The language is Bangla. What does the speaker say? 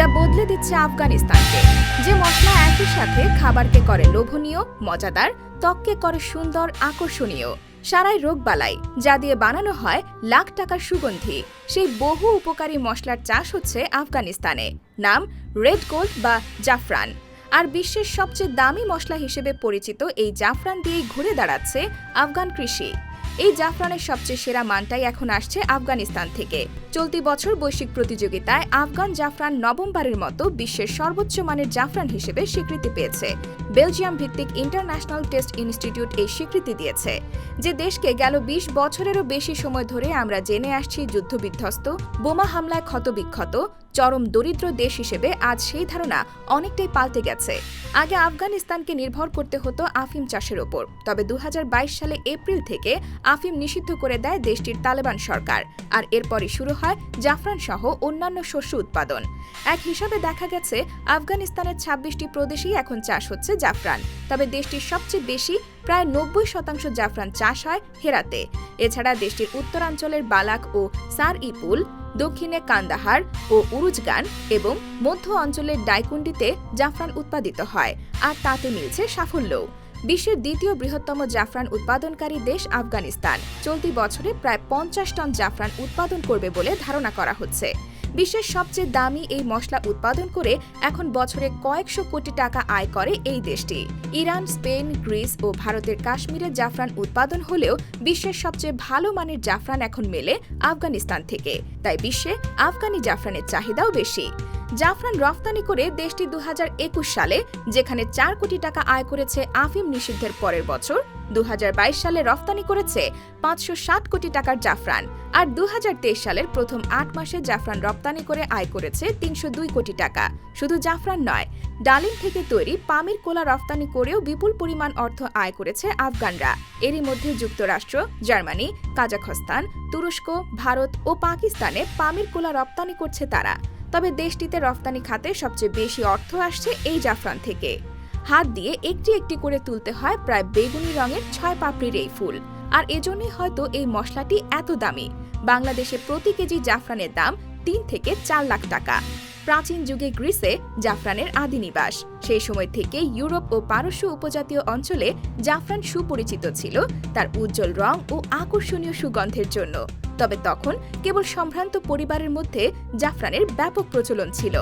যা বদলে দিচ্ছে আফগানিস্তানকে। যে মশলা একই সাথে খাবারকে করে লোভনীয়, মজাদার, ত্বককে করে সুন্দর, আকর্ষণীয়। সারাই রোগবালাই, যা দিয়ে বানানো হয় লাখ টাকার সুগন্ধি। সেই বহু উপকারী মশলার চাষ হচ্ছে আফগানিস্তানে, নাম রেড গোল্ড বা জাফরান। আর বিশ্বের সবচেয়ে দামি মশলা হিসেবে পরিচিত এই জাফরান দিয়েই ঘুরে দাঁড়াচ্ছে আফগান কৃষি। এই জাফরানের সবচেয়ে সেরা মানটাই এখন আসছে আফগানিস্তান থেকে। চলতি বছর বৈশ্বিক প্রতিযোগিতায় আফগান জাফরান নবমবারের মতো বিশ্বের সর্বোচ্চ মানের জাফরান হিসেবে স্বীকৃতি পেয়েছে। বেলজিয়াম ভিত্তিক ইন্টারন্যাশনাল টেস্ট ইনস্টিটিউট এই স্বীকৃতি দিয়েছে, যে দেশকে গেল বিশ বছরেরও বেশি সময় ধরে আমরা জেনে আসছি যুদ্ধবিধ্বস্ত, বোমা হামলায় ক্ষতবিক্ষত চরম দরিদ্র দেশ হিসেবে আজ সেই ধারণা অনেকটাই পাল্টে গেছে। আগে আফগানিস্তানকে নির্ভর করতে হতো আফিম চাষের ওপর, তবে দু সালে এপ্রিল থেকে আফিম নিষিদ্ধ করে দেয় দেশটির তালেবান সরকার, আর এরপরই শুরু হয় জাফরান সহ অন্যান্য শস্য উৎপাদন। এক হিসাবে দেখা গেছে, আফগানিস্তানের ছাব্বিশটি প্রদেশেই এখন চাষ হচ্ছে জাফরান, তবে দেশটির সবচেয়ে বেশি প্রায় নব্বই শতাংশ জাফরান চাষ হয় হেরাতে। এছাড়া দেশটির উত্তরাঞ্চলের বালাক ও সার ইপুল দক্ষিণে কান্দাহার ও উরুজগান এবং মধ্য অঞ্চলের ডাইকুন্ডিতে জাফরান উৎপাদিত হয়, আর তাতে মিলছে সাফল্যও বিশ্বের দ্বিতীয় বৃহত্তম জাফরান উৎপাদনকারী দেশ আফগানিস্তান। চলতি বছরে প্রায় পঞ্চাশ টন জাফরান উৎপাদন করবে বলে ধারণা করা হচ্ছে। বিশ্বের সবচেয়ে দামি এই মশলা উৎপাদন করে এখন বছরে কয়েকশো কোটি টাকা আয় করে এই দেশটি। ইরান, স্পেন, গ্রিস ও ভারতের কাশ্মীরে জাফরান উৎপাদন হলেও বিশ্বের সবচেয়ে ভালো মানের জাফরান এখন মেলে আফগানিস্তান থেকে। তাই বিশ্বে আফগানি জাফরানের চাহিদাও বেশি। জাফরান রফতানি করে দেশটি দু হাজার একুশ সালে, যেখানে চার কোটি টাকা আয় করেছে আফিম নিষিদ্ধের পরের বছর দু হাজার বাইশ সালে রফতানি করেছে পাঁচশো সাত কোটি টাকার জাফরান, আর দুহাজার তেইশ সালের প্রথম আট মাসে জাফরান রপ্তানি করে আয় করেছে তিনশো দুই কোটি টাকা। শুধু জাফরান নয়, ডালিম থেকে তৈরি পামির কোলা রফতানি করেও বিপুল পরিমাণ অর্থ আয় করেছে আফগানরা। এরই মধ্যে যুক্তরাষ্ট্র, জার্মানি, কাজাখস্তান, তুরস্ক, ভারত ও পাকিস্তানে পামির কোলা রপ্তানি করছে তারা। তবে দেশটিতে রফতানি খাতে সবচেয়ে বেশি অর্থ আসছে এই জাফরান থেকে। হাত দিয়ে একটি একটি করে তুলতে হয় প্রায় বেগুনি রঙের ছয় পাপড়ির এই ফুল। আর এজন্যই হয়তো এই মশলাটি এত দামি। বাংলাদেশে প্রতি কেজি জাফরানের দাম তিন থেকে চার লাখ টাকা। প্রাচীন যুগে গ্রিসে জাফরানের আদি নিবাস। সেই সময় থেকে ইউরোপ ও পারস্য উপজাতীয় অঞ্চলে জাফরান সুপরিচিত ছিল তার উজ্জ্বল রং ও আকর্ষণীয় সুগন্ধের জন্য। তবে তখন কেবল সম্ভ্রান্ত পরিবারের মধ্যে জাফরানের ব্যাপক প্রচলন ছিল।